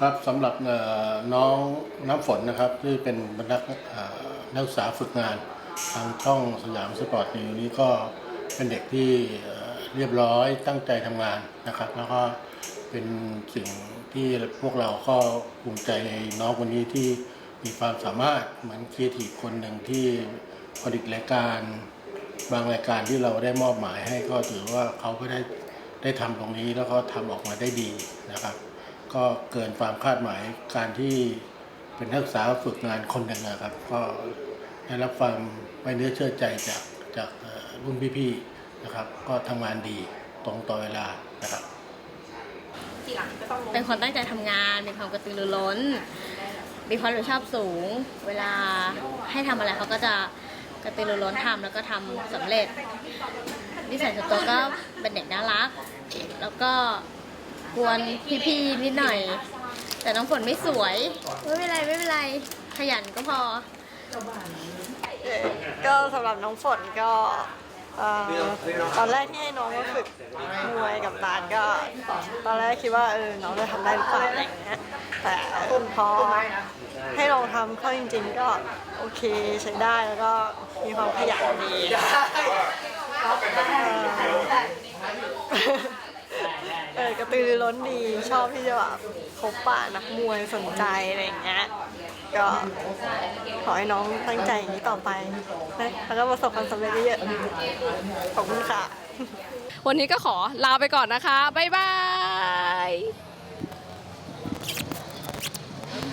ครับสำหรับน้องน้ำฝนนะครับที่เป็นนักเอ่อนักศึกษาฝึกงาน ทางช่องสยามสปอร์ตนิวนี้ก็เป็นเด็กที่เอ่อเรียบร้อยตั้งใจทำงานนะครับ แล้วก็เป็นสิ่งที่พวกเราก็ภูมิใจในน้องคนนี้ที่มีความสามารถเหมือนครีเอทีฟคนหนึ่งที่ผลิตรายการบางรายการที่เราได้มอบหมายให้ก็ถือว่าเขาก็ได้ได้ทำตรงนี้แล้วก็ทำออกมาได้ดีนะครับ ก็เกินความคาดหมายการที่เป็นนักศึกษาฝึกงานคนหนึ่งนะครับ ก็ได้รับความไว้เนื้อเชื่อใจจากจากเอ่อรุ่นพี่ๆนะครับ ก็ทำงานดีตรงต่อเวลานะครับทีหลังก็ต้องลงเป็นคนตั้งใจทำงานมีความกระตือรือร้นมีความรับผิดชอบสูง เวลาให้ทำอะไรเขาก็จะกระตือรือร้นทำแล้วก็ทำสำเร็จนิสัยส่วนตัวก็เป็นเด็กน่ารัก แล้วก็ กวนพี่ๆนิดหน่อย แต่น้องฝนไม่สวย ไม่เป็นไรไม่เป็นไรขยันก็พอ ก็สำหรับน้องฝนก็เอ่อตอนแรกที่ให้น้องมาฝึกมวยกับตาลก็ตอนแรกคิดว่าเออน้องจะทำได้หรือเปล่าอะไรอย่างเงี้ยแต่พอให้ลองทำเข้าจริง ๆ ก็โอเคใช้ได้แล้วก็มีความขยันดีเออเออกระตือรือร้นดีชอบที่จะแบบคบปะนักมวยสนใจอะไรอย่างเงี้ยก็ขอให้น้องตั้งใจอย่างนี้ต่อไปนะแล้วก็ประสบความสำเร็จเยอะๆขอบคุณค่ะ วันนี้ก็ขอลาไปก่อนนะคะ บ๊ายบาย